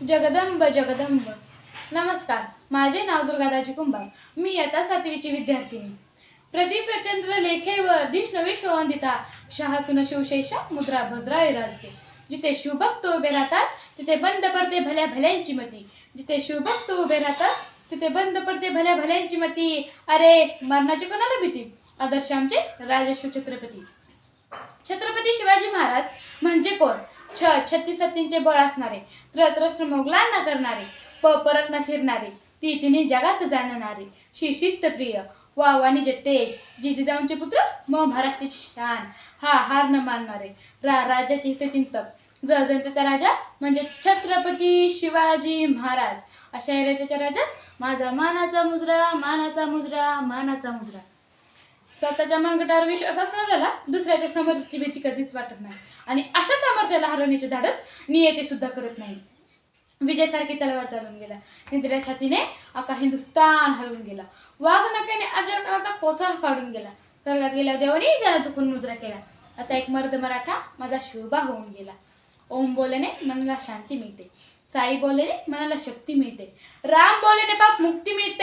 जगदंब जगदंब. नमस्कार माझे नाव दुर्गादाजी कुंभार. मी यता सातवीची विद्यार्थिनी. प्रदीप प्रचंद्र लेखे व दिश नवी शोवंदिता शहासून शिवशेषा मुद्रा भद्रा राजते जिथे शिवभक्त उभे राहतात तिथे बंद पडते भल्या भल्यांची मती. जिथे शिवभक्त उभे राहतात तिथे बंद पडते भल्या भल्यांची मती. अरे मरणाची कोणाला भीती? आदर्श आमचे राजश्व छत्रपती. छत्रपती शिवाजी महाराज म्हणजे कोण? छ छत्तीस सत्तींचे बळ असणारे त्रत्रस्त्र मोगलांना करणारे प परत न फिरणारे ती तिन्ही जगात जाणणारे. शी शिस्तप्रिय वावानीचे तेज जिजाऊंचे पुत्र म महाराष्ट्राची शान हा हार न मानणारे रा राज्याचे हितचिंतक. जनतेचा राजा म्हणजे छत्रपती शिवाजी महाराज. अशा त्याच्या राजास माझा मानाचा मुजरा मानाचा मुजरा मानाचा मुजरा. स्वतःच्या मनगटावर विश्वास झाला दुसऱ्याच्या समर्थची भीती कधीच वाटत नाही. आणि अशा सामर्थ्याला हरवण्याचे धाडस नियती सुद्धा करत नाही. विजयसारखी तलवार चालून गेला. निद्र्या छातीने अका हिंदुस्तान हरवून गेला. वाघ नक्याने अफजल कोथळा फाडून गेला. स्वर्गात गेल्या देवाने ज्याला चुकून मुजरा केला. असा एक मर्द मराठा माझा शिवबा होऊन गेला. ओम बोलेने मनाला शांती मिळते. साई बोलेने मनाला शक्ती मिळते. राम बोलेने पाप मुक्ती मिळते.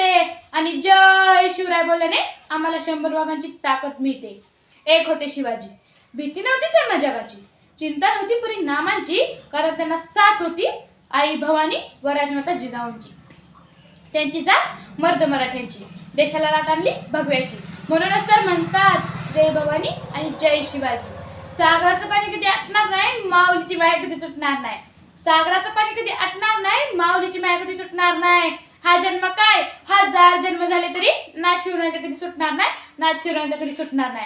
आणि जय शिवराय बोलल्याने आम्हाला शंभर वाघांची ताकद मिळते. एक होते शिवाजी. भीती नव्हती त्यांना जगाची. चिंता नव्हती पुरी नामांची कारण त्यांना साथ होती आई भवानी व राजमाता जिजाऊंची. त्यांची जात मर्द मराठ्यांची. देशाला राट आणली भगव्याची. म्हणूनच तर म्हणतात जय भवानी आणि जय शिवाजी. सागराचं पाणी कधी आटणार नाही माऊलीची माया कधी तुटणार नाही. सागराचं पाणी कधी आटणार नाही माऊलीची माया कधी तुटणार नाही. हा जन्म काय? हजार जन्म झाले तरी ना शिवरायांचा कधी सुटणार नाही ना शिवरायांचा कधी सुटणार नाही.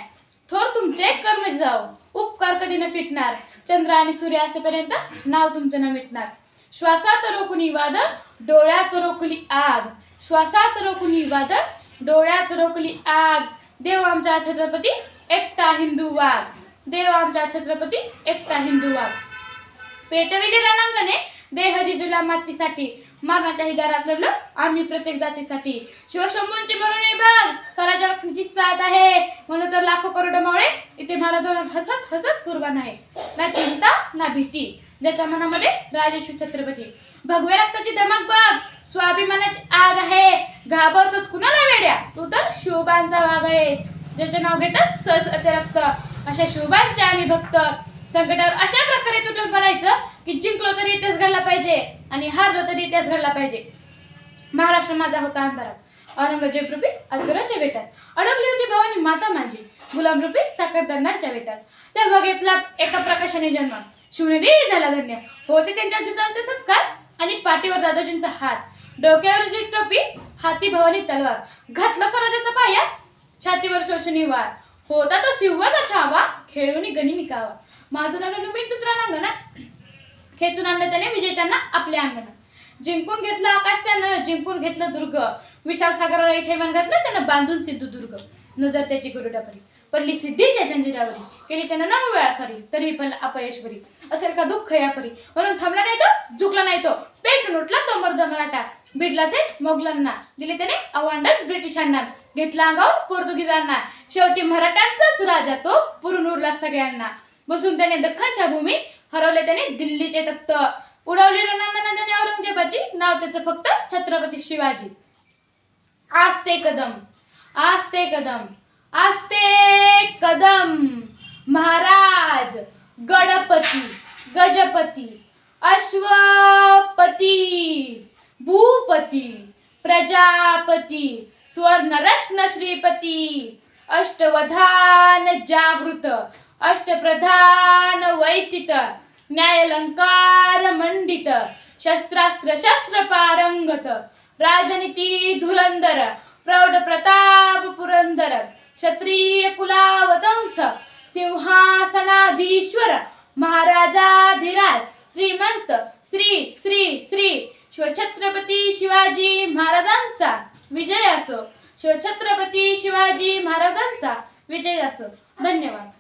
थोर तुमचे कर्म जाऊ उपकार कधी न फिटणार. चंद्र आणि सूर्य असेपर्यंत नाव तुमचं न मिटणार. श्वासात रोखुनी वादळ डोळ्यात रोखली आग. श्वासात रोखुनी वादळ डोळ्यात रोखली आग. देव आमचा छत्रपती एकटा हिंदू वाघ. देव आमचा छत्रपती एकटा हिंदू वाघ. पेटविले रणांगणे देह जिजुला मातीसाठी. मरणाच्याही दारात लढलं. आम्ही प्रत्येक जातीसाठी शिवशंभूंची म्हणून बाग स्वराज्य लक्ष्मीची साथ आहे. म्हणून तर लाखो करोड मावळे इथे महाराज हसत हसत कुर्बान आहे. ना चिंता ना भीती. ज्याच्या मनामध्ये राजेश्वर छत्रपती. भगव्या रक्ताची धमक बघ. स्वाभिमानाची आग आहे. घाबरतोस कुणाला वेड्या? तू तर शिवबांचा वाघ आहे ज्याचे नाव घेतस सस रक्त अशा शिवबांचे आम्ही भक्त. संकटावर अशा प्रकारे तुटून पडायचं की जिंकलो तरी इथेच घडला पाहिजे. आणि हारलो तरी इतिहास घडला पाहिजे. महाराष्ट्र माझा होता अंतरात औरंगजेब रुपी अजगराच्या बेटात. अडकली होती भवानी माता माझी. गुलाम साखर साखरदानांच्या बेटात. त्या बघितला एका प्रकाशाने जन्म. शिवनेरी झाला धन्य. होते त्यांच्या जिजाऊंचे संस्कार आणि पाठीवर दादाजींचा हात. डोक्यावरची टोपी हाती भवानी तलवार. घातला स्वराज्याचा पाया छातीवर शोषणी वार. होता तो शिवाचा छावा खेळून गनिमी निकावा माझं नाव मी तुत्रा खेचून आणलं त्याने विजय त्यांना आपल्या अंगणात जिंकून घेतलं आकाश त्यानं जिंकून घेतलं दुर्ग. विशाल सागराला एक हैमान घातलं त्यानं बांधून सिंधुदुर्ग नजर त्याची गरुडापरी पडली सिद्धीच्या जंजिरावरी. केली त्यानं नऊ वेळा सॉरी तरीही पण अपयशभरी असेल का दुःख यापरी? म्हणून थांबला नाही तो झुकला नाही तो. पेट उठला तो मर्द मराठा. भिडला ते मोगलांना. दिले त्याने अवांडच ब्रिटिशांना घेतला अंगावर पोर्तुगीजांना. शेवटी मराठ्यांचाच राजा तो पुरून उरला सगळ्यांना. बसून त्याने दख्खनच्या भूमीत हरवले. त्याने दिल्लीचे तख्त उडवले. रणांगणा औरंगजेबाची नाव त्याचं फक्त छत्रपती शिवाजी. आस्ते कदम आस्ते कदम आस्ते कदम. महाराज गणपती गजपती अश्वपती भूपती प्रजापती स्वर्णरत्न श्रीपती अष्टवधान जागृत अष्टप्रधान वैष्टित न्यायलंकार मंडित शस्त्रास्त्र शस्त्र पारंगत राजनीती धुरंदर प्रौढ प्रताप पुरंदर क्षत्रिय कुलावतंस सिंहासनाधीश्वर महाराजाधिराज श्रीमंत श्री श्री श्री शिवछत्रपती शिवाजी महाराजांचा विजय असो शिवछत्रपती शिवाजी महाराजांचा विजय असो धन्यवाद.